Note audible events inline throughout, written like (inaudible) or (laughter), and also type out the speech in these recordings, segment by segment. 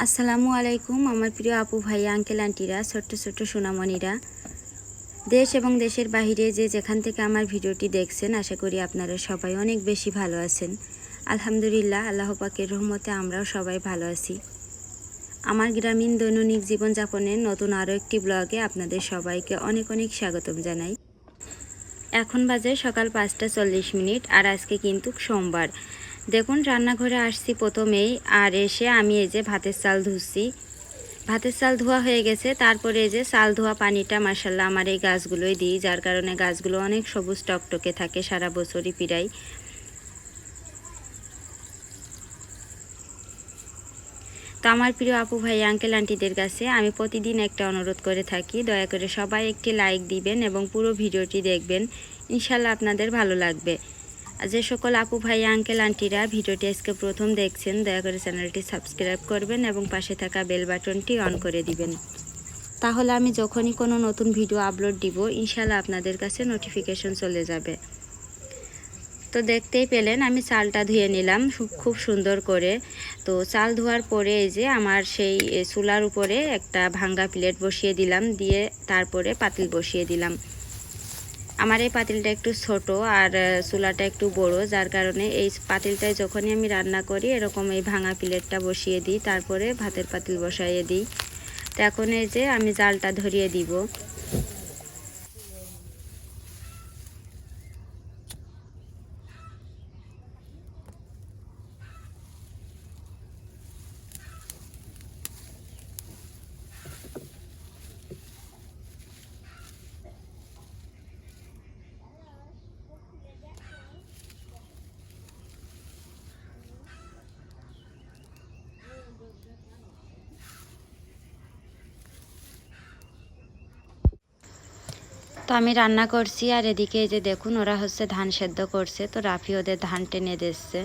আসসালামু আলাইকুম, আমার প্রিয় আপু ভাই, আঙ্কেল, আন্টিরা, ছোট্ট ছোট্ট সোনামণিরা। দেশ এবং দেশের বাহিরে যে যেখান থেকে আমার ভিডিওটি দেখছেন, আশা করি আপনারা সবাই অনেক বেশি ভালো আছেন। আলহামদুলিল্লাহ, আল্লাহ পাকের রহমতে আমরাও সবাই ভালো আছি। আমার গ্রামীণ দৈনন্দিন জীবনযাপনের নতুন আরও একটি ব্লগে আপনাদের সবাইকে অনেক অনেক স্বাগতম জানাই। এখন বাজে সকাল পাঁচটা চল্লিশ মিনিট, আর আজকে কিন্তু সোমবার। দেখুন, রান্নাঘরে আসছি প্রথমেই, আর এসে আমি এই যে ভাতের চাল ধুচ্ছি। ভাতের চাল ধোয়া হয়ে গেছে, তারপরে এই যে চাল ধোয়া পানিটা মাসাল্লাহ আমার এই গাছগুলোই দিই, যার কারণে গাছগুলো অনেক সবুজ টকটকে থাকে সারা বছরই পিরাই তো আমার প্রিয় আপু ভাই আঙ্কেল আন্টিদের কাছে আমি প্রতিদিন একটা অনুরোধ করে থাকি, দয়া করে সবাই একটি লাইক দিবেন এবং পুরো ভিডিওটি দেখবেন। ইনশাল্লাহ আপনাদের ভালো লাগবে। যে সকল আপু ভাই আঙ্কেল আন্টিরা ভিডিওটি আজকে প্রথম দেখছেন, দয়া করে চ্যানেলটি সাবস্ক্রাইব করবেন এবং পাশে থাকা বেল বাটনটি অন করে দিবেন। তাহলে আমি যখনই কোনো নতুন ভিডিও আপলোড দিব ইনশাল্লাহ আপনাদের কাছে নোটিফিকেশন চলে যাবে। তো দেখতেই পেলেন, আমি চালটা ধুয়ে নিলাম খুব সুন্দর করে। তো চাল ধোয়ার পরে এই যে আমার সেই চুলার উপরে একটা ভাঙ্গা প্লেট বসিয়ে দিলাম, দিয়ে তারপরে পাতিল বসিয়ে দিলাম। আমার এই পাতিলটা একটু ছোট আর চুলাটা একটু বড়, যার কারণে এই পাতিলটায় যখনই আমি রান্না করি, এরকম এই ভাঙা প্লেটটা বসিয়ে দিই, তারপরে ভাতের পাতিল বসাইয়ে দিই। তো এখন এই যে আমি জালটা ধরিয়ে দিব। তো আমি রান্না করছি আর এদিকে যে দেখুন, ওরা হচ্ছে ধান সেদ্ধ করছে। তো রাফি ওদের ধান টেনে দিচ্ছে।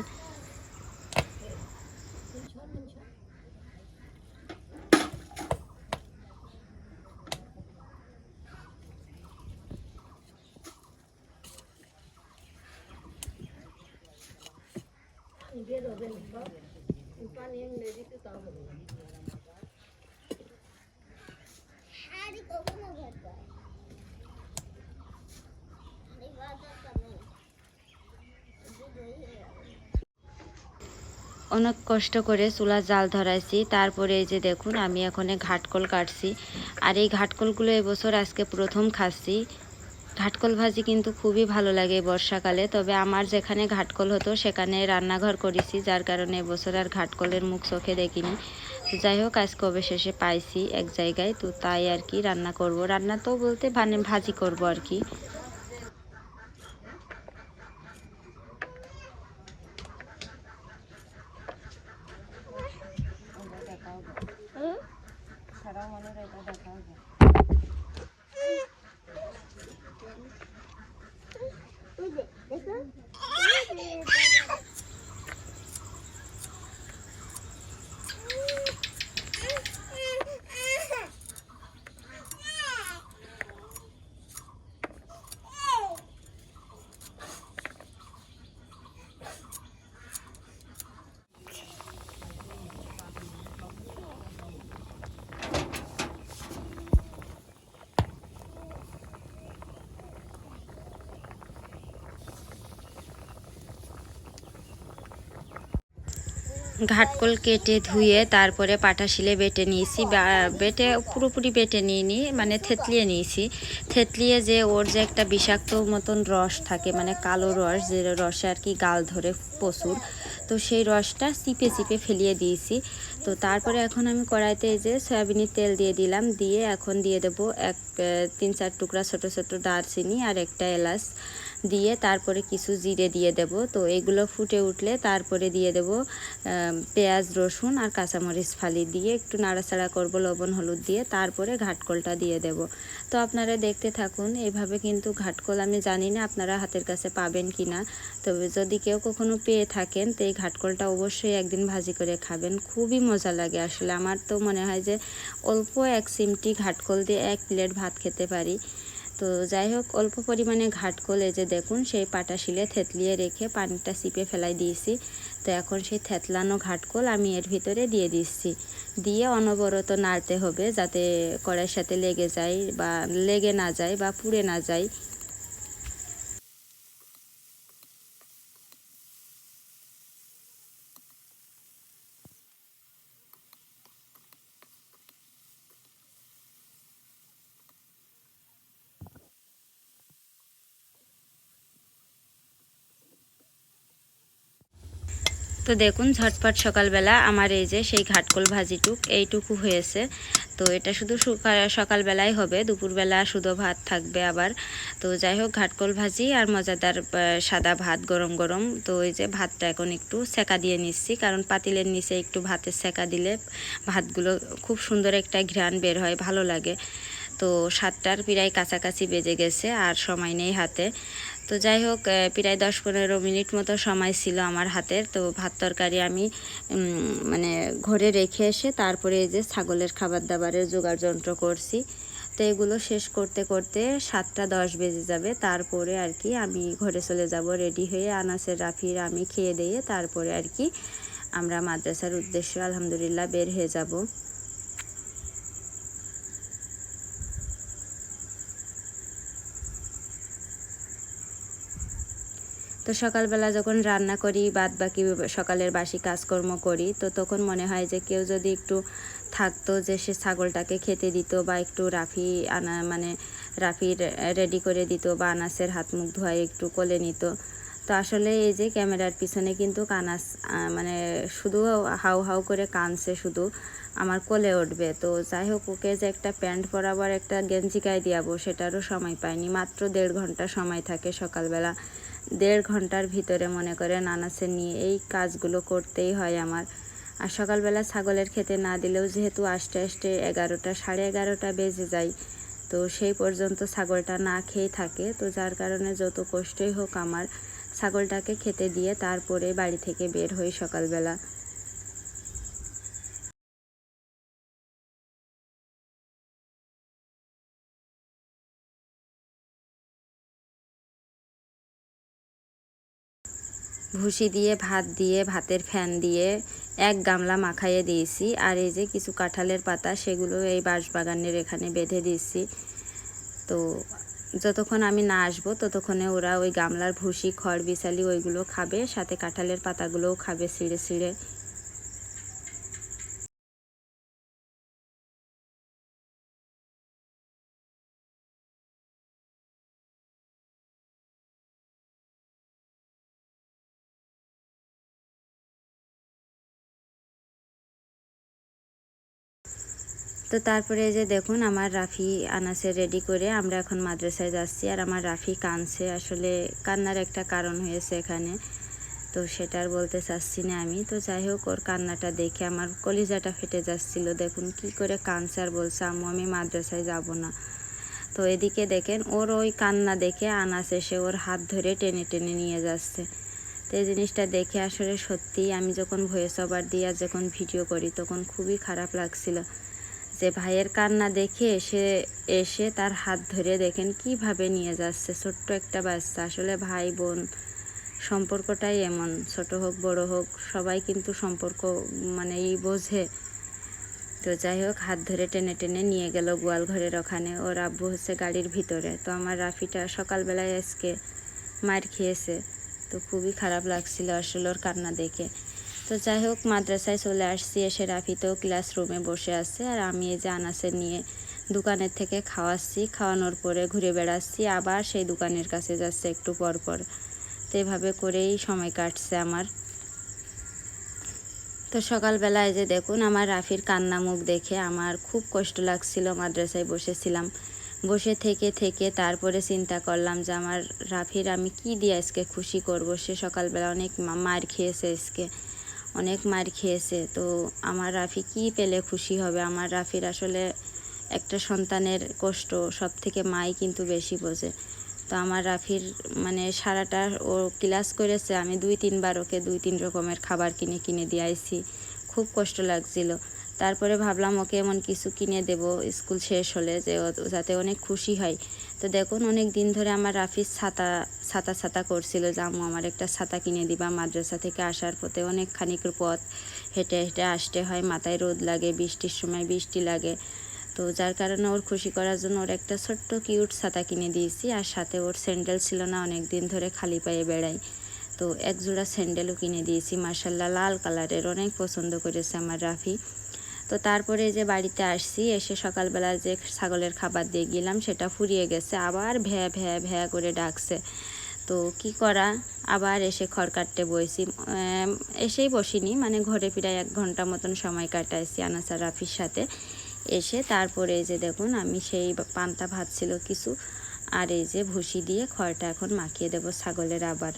অনেক কষ্ট করে চুলা জাল ধরাইছি। তারপরে এই যে দেখুন, আমি এখানে ঘাটকল কাটছি। আর এই ঘাটকলগুলো এবছর আজকে প্রথম খাচ্ছি। ঘাটকল ভাজি কিন্তু খুবই ভালো লাগে বর্ষাকালে, তবে আমার যেখানে ঘাটকল হতো, সেখানে রান্নাঘর করেছি, যার কারণে এবছর আর ঘাটকলের মুখ চোখে দেখিনি। যাই হোক, আজকে অবশেষে পাইছি এক জায়গায়, তো তাই আর কি রান্না করব। রান্না তো বলতে মানে ভাজি করব আর কি। ওই যে ঘাটকল কেটে ধুয়ে তারপরে পাটা শিলে বেটে নিয়েছি বেটে পুরোপুরি বেটে নিইনি মানে থেতলিয়ে নিয়েছি। থেতলিয়ে যে ওর যে একটা বিষাক্ত মতন রস থাকে মানে কালো রস, যে রসে আর কি গাল ধরে প্রচুর, তো সেই রসটা চিপে চিপে ফেলিয়ে দিয়েছি। তো তারপরে এখন আমি কড়াইতে এই যে সয়াবিনের তেল দিয়ে দিলাম, দিয়ে এখন দিয়ে দেবো এক তিন চার টুকরা ছোট ছোট দারচিনি আর একটা এলাচ দিয়ে তারপরে কিছু জিরে দিয়ে দেব। তো এগুলো ফুটে উঠলে তারপরে দিয়ে দেব পেঁয়াজ, রসুন আর কাঁচামরিচ ফালি দিয়ে একটু নাড়াচাড়া করব, লবণ, হলুদ দিয়ে তারপরে ঘাটকলটা দিয়ে দেব। তো আপনারা দেখতে থাকুন এইভাবে কিন্তু ঘাটকল আমি জানি না আপনারা হাতের কাছে পাবেন কি না। তবে যদি কেউ কখনো পেয়ে থাকেন, তো এই ঘাটকলটা অবশ্যই একদিন ভাজি করে খাবেন। খুবই মজা লাগে। আসলে আমার তো মনে হয় যে অল্প এক চিমটি ঘাটকল দিয়ে এক প্লেট ভাত খেতে পারি। তো যাই হোক, অল্প পরিমাণে ঘাটকল করলে যে দেখুন, সেই পাটা শিলে থেতলিয়ে রেখে পানিটা সিপে ফেলাই দিয়েছি। তো এখন সেই থেতলানো ঘাটকল আমি এর ভিতরে দিয়ে দিচ্ছি। দিয়ে অনবরত নাড়তে হবে যাতে কড়াইয়ের সাথে লেগে যায় বা লেগে না যায় বা পুড়ে না যায়। তো দেখুন, ঝটপট সকালবেলা আমার এই যে সেই ঘাটকল ভাজিটুক, এইটুকু হয়েছে। তো এটা শুধু সকাল- সকালবেলায় হবে, দুপুরবেলা শুধু ভাত থাকবে আবার। তো যাই হোক, ঘাটকল ভাজি আর মজাদার সাদা ভাত গরম গরম। তো এই যে ভাতটা এখন একটু সেকা দিয়ে নিচ্ছি, কারণ পাতিলের নিচে একটু ভাতের সেকা দিলে ভাতগুলো খুব সুন্দর একটা ঘ্রাণ বের হয়, ভালো লাগে। তো সাতটার প্রায় কাছাকাছি বেজে গেছে, আর সময় নেই হাতে। তো যাই হোক প্রায় দশ পনেরো মিনিট মতো সময় ছিল আমার হাতের। তো ভাত তরকারি আমি মানে ঘরে রেখে এসে তারপরে এই যে ছাগলের খাবার দাবারের জোগাড় যন্ত্র করছি। তো এগুলো শেষ করতে করতে সাতটা দশ বেজে যাবে। তারপরে আর কি আমি ঘরে চলে যাব, রেডি হয়ে আনাসের রাফির আমি খেয়ে দিয়ে তারপরে আর কি আমরা মাদ্রাসার উদ্দেশ্যে আলহামদুলিল্লাহ বের হয়ে যাব। তো সকালবেলা যখন রান্না করি বাদ বাকি সকালের বাসি কাজকর্ম করি, তো তখন মনে হয় যে কেউ যদি একটু থাকতো যে সে ছাগলটাকে খেতে দিত বা একটু রাফি আনা মানে রাফির রেডি করে দিত বা আনাসের হাত মুখ ধোয়ায় একটু কোলে নিত তো আসলে এই যে ক্যামেরার পিছনে কিন্তু কানাস মানে শুধু হাউ হাউ করে কানছে শুধু, আমার কোলে উঠবে। তো যাই হোক, ওকে যে একটা প্যান্ট পরাবার একটা গেঞ্জি গায়ে দিয়াবো সেটারও সময় পাইনি। মাত্র দেড় ঘণ্টা সময় থাকে সকালবেলা। দেড় ঘণ্টার ভিতরে মনে করে আনাসে নিয়ে এই কাজগুলো করতেই হয় আমার। আর সকালবেলা ছাগলের খেতে না দিলেও যেহেতু আস্তে আস্তে এগারোটা, সাড়ে এগারোটা বেজে যায়, তো সেই পর্যন্ত ছাগলটা না খেয়ে থাকে। তো যার কারণে যত কষ্টই হোক আমার ছাগলটাকে খেতে দিয়ে তারপরে বাড়ি থেকে বের হই সকালবেলা। ভুসি দিয়ে, ভাত দিয়ে, ভাতের ফ্যান দিয়ে এক গামলা মাখাইয়ে দিয়েছি। আর এই যে কিছু কাঁঠালের পাতা, সেগুলো এই বাঁশবাগানের এখানে বেঁধে দিয়েছি। তো যতক্ষণ আমি না আসব, ততক্ষণে ওরা ওই গামলার ভুসি, খড়, বিছালি ওইগুলো খাবে, সাথে কাঁঠালের পাতাগুলোও খাবে, ছিঁড়ে ছিঁড়ে তো তারপরে যে দেখুন, আমার রাফি আনাসে রেডি করে আমরা এখন মাদ্রাসায় যাচ্ছি। আর আমার রাফি কানছে আসলে কান্নার একটা কারণ হয়েছে এখানে। তো সেটা আর বলতে চাচ্ছি না আমি। তো যাই হোক, ওর কান্নাটা দেখে আমার কলিজাটা ফেটে যাচ্ছিল। দেখুন কি করে কানছে আর বলছে, আম্মু, আমি মাদ্রাসায় যাব না। তো এদিকে দেখেন, ওর ওই কান্না দেখে আনাস এসে ওর হাত ধরে টেনে টেনে নিয়ে যাচ্ছে। তো এই জিনিসটা দেখে আসলে সত্যিই আমি যখন ভয়েস ওভার দিয়ে যখন ভিডিও করি, তখন খুবই খারাপ লাগছিল। যে ভাইয়ের কান্না দেখে এসে এসে তার হাত ধরে দেখেন কীভাবে নিয়ে যাচ্ছে। ছোট্ট একটা বাচ্চা। আসলে ভাই বোন সম্পর্কটাই এমন। ছোট হোক, বড় হোক, সবাই কিন্তু সম্পর্ক মানে এই বোঝে। তো যাই হোক, হাত ধরে টেনে টেনে নিয়ে গেল গোয়াল ঘরের ওখানে। ওর আব্বু হচ্ছে গাড়ির ভিতরে। তো আমার রাফিটা সকালবেলায় আজকে মার খেয়েছে। তো খুবই খারাপ লাগছিল আসলে ওর কান্না দেখে। তো যাই হোক, মাদ্রাসায় চলে আসছি, এসে রাফি তো ক্লাসরুমে বসে আছে আর আমি এই যে আনাসে নিয়ে দোকানের থেকে খাওয়াচ্ছি। খাওয়ানোর পরে ঘুরে বেড়াচ্ছি, আবার সেই দোকানের কাছে যাচ্ছে একটু পর পর। তো এভাবে করেই সময় কাটছে আমার। তো সকালবেলায় যে দেখুন, আমার রাফির কান্না মুখ দেখে আমার খুব কষ্ট লাগছিল মাদ্রাসায় বসেছিলাম। বসে থেকে থেকে তারপরে চিন্তা করলাম যে, আমার রাফির আমি কি দিয়ে আজকে খুশি করব? সে সকালবেলা অনেক মার খেয়েছে আজকে। অনেক মার খেয়েছে, তো আমার রাফি কি পেলে খুশি হবে? আমার রাফির আসলে একটা সন্তানের কষ্ট সব থেকে মাই কিন্তু বেশি বোঝে। তো আমার রাফির মানে সারাটা ও ক্লাস করেছে, আমি দুই তিনবার ওকে দুই তিন রকমের খাবার কিনে কিনে দিয়ে আইছি। খুব কষ্ট লাগছিল। তারপরে ভাবলাম ওকে এমন কিছু কিনে দেব, স্কুল শেষ হলে যে যাতে অনেক খুশি হয়। তো দেখুন, অনেক দিন ধরে আমার রাফিজ ছাতা ছাতা ছাতা করছিল যে, আম্মু, আমার একটা ছাতা কিনে দিবা। মাদ্রাসা থেকে আসার পথে অনেক অনেকখানি পথ হেঁটে হেঁটে আসতে হয়। মাথায় রোদ লাগে, বৃষ্টির সময় বৃষ্টি লাগে। তো যার কারণে ওর খুশি করার জন্য ওর একটা ছোট্ট কিউট ছাতা কিনে দিয়েছি। আর সাথে ওর স্যান্ডেল ছিল না, অনেক দিন ধরে খালি পায়ে বেড়াই। তো এক জোড়া স্যান্ডেলও কিনে দিয়েছি। মার্শাল্লাহ লাল কালারের, অনেক পছন্দ করেছে আমার রাফি। তো তারপরে যে বাড়িতে আসছি, এসে সকালবেলা যে ছাগলের খাবার দিয়ে গেলাম, সেটা ফুরিয়ে গেছে। আবার ভ্যা ভ্যা ভ্যা করে ডাকছে। তো কি করা? আবার এসে খড় কাটতে বইছি। এসেই বসিনি মানে ঘরে ফিরায় এক ঘণ্টা মতন সময় কাটাইছি আনাসার রাফির সাথে। এসে তারপরে যে দেখুন, আমি সেই পান্তা ভাত ছিল কিছু, আর এই যে ভুসি দিয়ে খড়টা এখন মাখিয়ে দেবো ছাগলের আবার।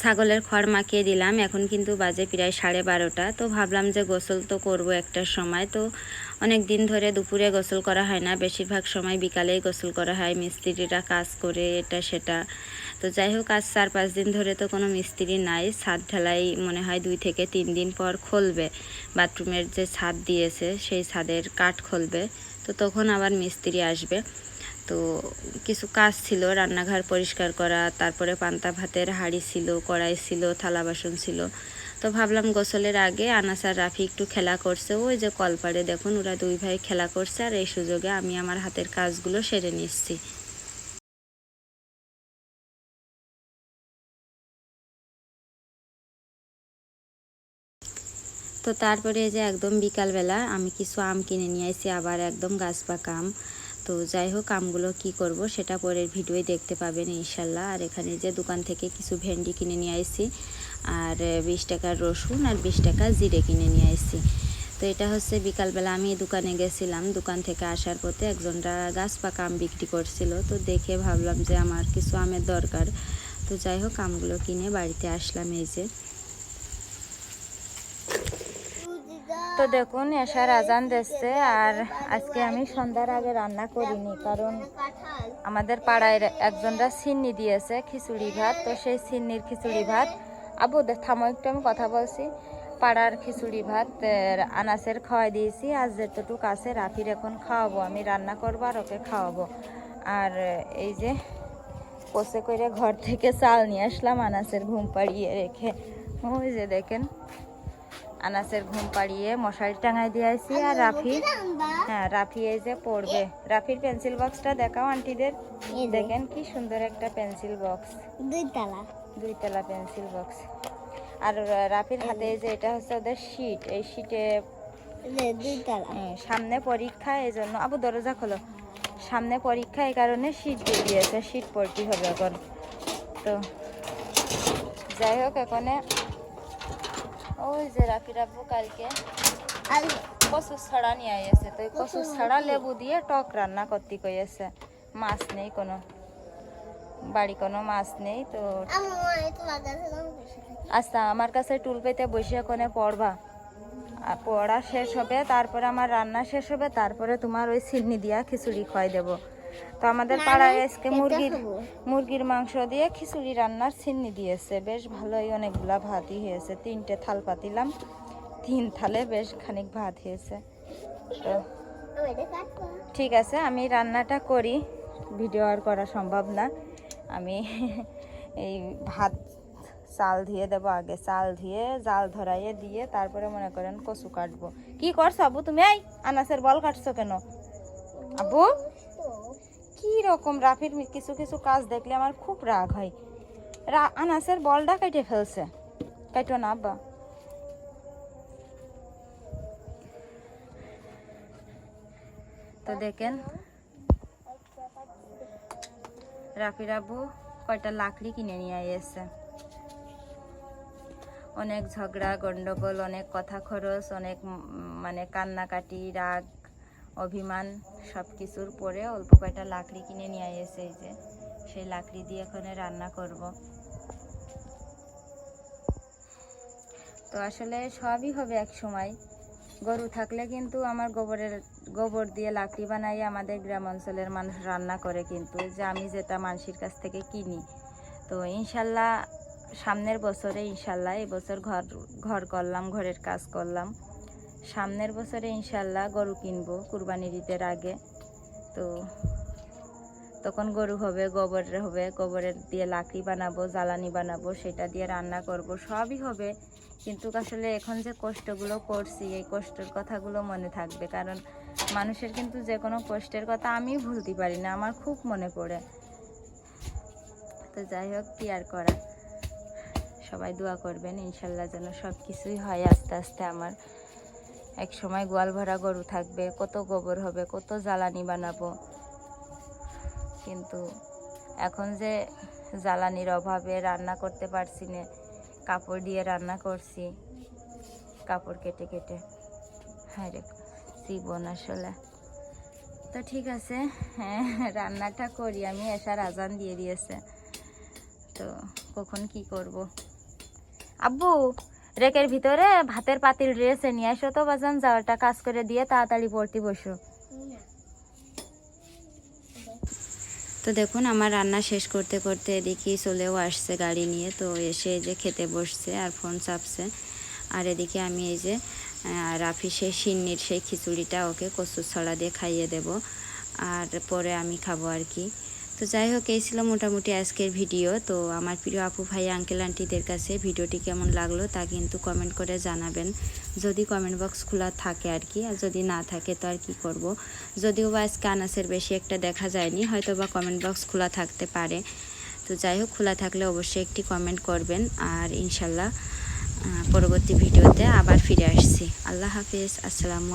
ছাগলের খড় মাখিয়ে দিলাম। এখন কিন্তু বাজে প্রায় সাড়ে বারোটা। তো ভাবলাম যে গোসল তো করব একটার সময়। তো অনেক দিন ধরে দুপুরে গোসল করা হয় না। বেশিরভাগ সময় বিকালেই গোসল করা হয়। মিস্ত্রিরা কাজ করে এটা সেটা। তো যাই হোক, আজ চার পাঁচ দিন ধরে তো কোনো মিস্ত্রি নাই। ছাদ ঢালাই মনে হয় দুই থেকে তিন দিন পর খুলবে। বাথরুমের যে ছাদ দিয়েছে, সেই ছাদের কাঠ খুলবে। তো তখন আবার মিস্ত্রি আসবে। তো কিছু কাজ ছিল, রান্নাঘর পরিষ্কার করা, তারপরে পান্তা ভাতের হাঁড়ি ছিল, কড়াই ছিল, থালা বাসন ছিল। তো ভাবলাম গোসলের আগে আনাসার রাফি একটু খেলা করছে। ওই যে কলপাড়ে দেখুন ওরা দুই ভাই খেলা করছে আর এই সুযোগে আমি আমার হাতের কাজগুলো সেরে নিচ্ছি। তো তারপরে যে একদম বিকালবেলা আমি কিছু আম কিনে নিয়ে আসি আবার একদম গাছ পাকা আম। তো যাই হোক, আমগুলো কি করব সেটা পরের ভিডিওই দেখতে পাবেন ইনশাল্লাহ। আর এখানে যে দোকান থেকে কিছু ভেন্ডি কিনে নিয়ে আসি আর বিশ টাকার রসুন আর বিশ টাকা জিরে কিনে নিয়ে আসি তো এটা হচ্ছে বিকালবেলা আমি দোকানে গেছিলাম। দোকান থেকে আসার পথে একজনরা গাছ পাকা আম বিক্রি করছিল। তো দেখে ভাবলাম যে আমার কিছু আমের দরকার। তো যাই হোক, আমগুলো কিনে বাড়িতে আসলাম এই যে। তো দেখুন এসার আজান দিচ্ছে আর আজকে আমি সন্ধ্যার আগে রান্না করিনি, কারণ আমাদের পাড়ায় একজনরা সিন্নি দিয়েছে খিচুড়ি ভাত। তো সেই সিন্নির খিচুড়ি ভাত, আবু থামো, একটু আমি কথা বলছি। পাড়ার খিচুড়ি ভাত আনাসের খাওয়াই দিয়েছি আজ যেতটুক আছে রাফির এখন খাওয়াবো। আমি রান্না করব আর ওকে খাওয়াবো। আর এই যে পোষে করে ঘর থেকে চাল নিয়ে আসলাম আনাসের ঘুম পাড়িয়ে রেখে। ওই যে দেখেন আনাসের ঘুম পাড়িয়ে মশারি টাঙাই দিয়ে আসি আর রাফি হ্যাঁ রাফি এই যে পড়বে। রাফির পেন্সিল বক্সটা দেখাও আন্টিদের দেখেন কি সুন্দর একটা পেন্সিল বক্স দুই তালা। দুইতলা পেন্সিল বক্স আর রাফির হাতে এই যে এটা হচ্ছে ওদের শীট এই শীটে সামনে পরীক্ষা এই জন্য আবু দরজা খোলো। সামনে পরীক্ষা এই কারণে শীট দিয়ে দিয়েছে। শীট পড়তে হবে এখন। তো যাই হোক এখানে ওই যে রাফির আব্বু কালকে। কচু ছাড়া নিয়ে আইছে তো কচু ছাড়া লেবু দিয়ে টক রান্না করতে কইছে মাছ নেই কোনো। বাড়ি কোনো মাছ নেই তো আচ্ছা আমার কাছে টুল পেতে বসে কোনে পড়বা। আর পড়া শেষ হবে তারপরে আমার রান্না শেষ হবে তারপরে তোমার ওই সিন্নি দিয়া খিচুড়ি খাই দেব। তো আমাদের পাড়ায় আজকে মুরগির মুরগির মাংস দিয়ে খিচুড়ি রান্নার সিন্নি দিয়েছে। বেশ ভালোই অনেকগুলা ভাতই হয়েছে। তিনটে থাল পাতিলাম। তিন থালে বেশ খানিক ভাত হয়েছে। তো ঠিক আছে আমি রান্নাটা করি। ভিডিও আর করা সম্ভব না। আমি (laughs) এই ভাত চাল ধুয়ে দেবো আগে। চাল ধুয়ে জাল ধরাইয়ে দিয়ে তারপরে মনে করেন কচু কাটবো। কি করছ আবু তুমি এই আনাসের বল কাটছো কেন? আবু কি রকম রাফির কিছু কিছু কাজ দেখলে আমার খুব রাগ হয়। রা আনাসের বলটা কেটে ফেলছে। কেটো না, আব্বা। তো দেখেন, রাফির রাবু কয়টা লাকড়ি কিনে নিয়ে এসেছে অনেক ঝগড়া, গন্ডগোল, অনেক কথা খরচ, অনেক মানে কান্নাকাটি, রাগ অভিমান সব কিছুর পরে অল্প কয়টা লাকড়ি কিনে নিয়ে এসে এই যে। সেই লাকড়ি দিয়ে এখানে রান্না করব। তো আসলে সবই হবে এক সময়। গরু থাকলে কিন্তু আমার গোবরের, গোবর দিয়ে লাকড়ি বানাই আমাদের গ্রাম অঞ্চলের মানুষ রান্না করে কিন্তু যে আমি যেটা মানুষের কাছ থেকে কিনি। তো ইনশাল্লাহ সামনের বছরে ইনশাল্লাহ এবছর ঘর ঘর করলাম, ঘরের কাজ করলাম। সামনের বছরে ইনশাল্লাহ গরু কিনবো কুরবানির ঈদের আগে। তো তখন গরু হবে, গোবরের হবে, গোবরের দিয়ে লাকড়ি বানাবো, জ্বালানি বানাবো, সেটা দিয়ে রান্না করব, সবই হবে। কিন্তু আসলে এখন যে কষ্টগুলো করছি, এই কষ্টের কথাগুলো মনে থাকবে। কারণ মানুষের কিন্তু যে কোনো কষ্টের কথা আমি ভুলতে পারি না, আমার খুব মনে পড়ে। তো যাই হোক, কি আর করা সবাই দোয়া করবেন ইনশাল্লাহ যেন সব কিছুই হয় আস্তে আস্তে আমার। এক সময় গোয়াল ভরা গরু থাকবে, কত গোবর হবে, কত জ্বালানি বানাবো। কিন্তু এখন যে জ্বালানির অভাবে রান্না করতে পারছি না, কাপড় দিয়ে রান্না করছি, কাপড় কেটে কেটে। হ্যাঁ রে, জীবন আসলে। তো ঠিক আছে হ্যাঁ রান্নাটা করি আমি, এসার আজান দিয়ে দিয়েছে। তো কখন কি করব? আব্বু! রেকের ভিতরে ভাতের পাতিল রয়েছে নিয়ে আসো তো, বাজান যাওয়াটা কাজ করে দিয়ে তাড়াতাড়ি পড়তে বসো। তো দেখুন, আমার রান্না শেষ করতে করতে এদিকে চলেও আসছে গাড়ি নিয়ে, তো এসে যে খেতে বসছে আর ফোন চাপছে। আর এদিকে আমি এই যে রাফি সেই সিন্নির সেই খিচুড়িটা ওকে কচুর ছড়া দিয়ে খাইয়ে দেব। আর পরে আমি খাব আর কি। তো যাই হোক, এই ছিল মোটামুটি আজকের ভিডিও। তো আমার প্রিয় আপু ভাই আঙ্কেল আন্টিদের কাছে ভিডিওটি কেমন লাগল তা কিন্তু কমেন্ট করে জানাবেন। যদি কমেন্ট বক্স খোলা থাকে আর কি, আর যদি না থাকে তো আর কি করব। যদিও বা আজকে আনাসের বেশি একটা দেখা যায়নি, হয়তো বা কমেন্ট বক্স খোলা থাকতে পারে। তো যাই হোক, খোলা থাকলে অবশ্যই একটি কমেন্ট করবেন। আর ইনশাল্লাহ পরবর্তী ভিডিওতে আবার ফিরে আসছি। আল্লাহ হাফিজ, আসসালামু